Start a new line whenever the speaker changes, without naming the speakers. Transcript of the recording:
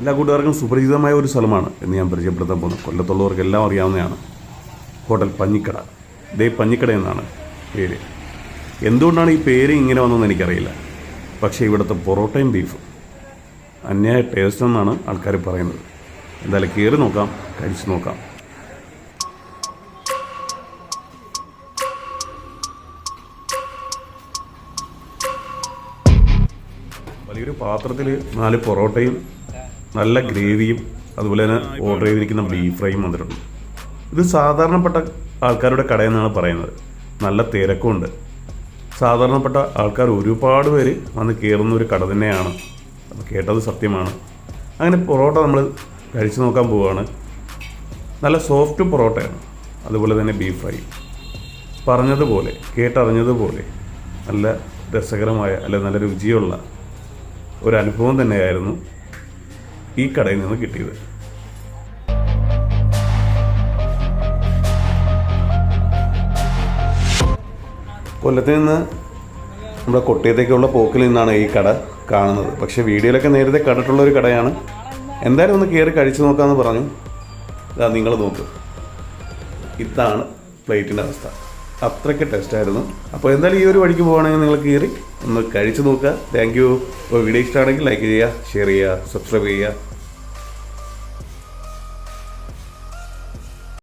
എല്ലാ കൂട്ടുകാർക്കും സുപരിചിതമായ ഒരു സ്ഥലമാണ് എന്ന് ഞാൻ പരിചയപ്പെടുത്താൻ പോകുന്നത് കൊല്ലത്തുള്ളവർക്ക് എല്ലാം അറിയാവുന്നതാണ്. ഹോട്ടൽ പഞ്ഞിക്കട. ദേ പഞ്ഞിക്കട എന്നാണ് പേര്. എന്തുകൊണ്ടാണ് ഈ പേര് ഇങ്ങനെ വന്നതെന്ന് എനിക്കറിയില്ല. പക്ഷേ ഇവിടുത്തെ പൊറോട്ടയും ബീഫും അന്യായ ടേസ്റ്റ് എന്നാണ് ആൾക്കാർ പറയുന്നത്. എന്തായാലും കയറി നോക്കാം കഴിച്ചു നോക്കാം. വലിയൊരു പാത്രത്തിൽ നാല് പൊറോട്ടയും നല്ല ഗ്രേവിയും അതുപോലെ തന്നെ ഓർഡർ ചെയ്തിരിക്കുന്ന ബീഫ് ഫ്രൈയും വന്നിട്ടുണ്ട്. ഇത് സാധാരണപ്പെട്ട ആൾക്കാരുടെ കടയെന്നാണ് പറയുന്നത്. നല്ല തിരക്കുണ്ട്. സാധാരണപ്പെട്ട ആൾക്കാർ ഒരുപാട് പേര് വന്ന് കയറുന്ന ഒരു കട തന്നെയാണ്. അപ്പോൾ കേട്ടത് സത്യമാണ്. അങ്ങനെ പൊറോട്ട നമ്മൾ കഴിച്ചു നോക്കാൻ പോവുകയാണ് നല്ല സോഫ്റ്റ് പൊറോട്ടയാണ്. അതുപോലെ തന്നെ ബീഫ് ഫ്രൈ പറഞ്ഞതുപോലെ കേട്ടറിഞ്ഞതുപോലെ നല്ല രസകരമായ അല്ലെ നല്ല രുചിയുള്ള ഒരു അനുഭവം തന്നെയായിരുന്നു ഈ കടയിൽ നിന്ന് കിട്ടിയത്. കൊല്ലത്ത് നിന്ന് നമ്മുടെ കൊട്ടിയത്തേക്കുള്ള പോക്കിൽ നിന്നാണ് ഈ കട കാണുന്നത്. പക്ഷേ വീഡിയോയിലൊക്കെ നേരത്തെ കണ്ടിട്ടുള്ള ഒരു കടയാണ്. എന്തായാലും ഒന്ന് കയറി കഴിച്ചു നോക്കാമെന്ന് പറഞ്ഞു. ഇതാ നിങ്ങൾ നോക്ക്. ഇതാണ് പ്ലേറ്റിന്റെ അവസ്ഥ. അത്രയ്ക്ക് ടേസ്റ്റായിരുന്നു അപ്പോൾ എന്തായാലും ഈ ഒരു വഴിക്ക് പോകുകയാണെങ്കിൽ നിങ്ങൾ കയറി ഒന്ന് കഴിച്ചു നോക്കുക. താങ്ക് യു വീഡിയോ ഇഷ്ടമാണെങ്കിൽ ലൈക്ക് ചെയ്യുക ഷെയർ ചെയ്യുക സബ്സ്ക്രൈബ് ചെയ്യുക.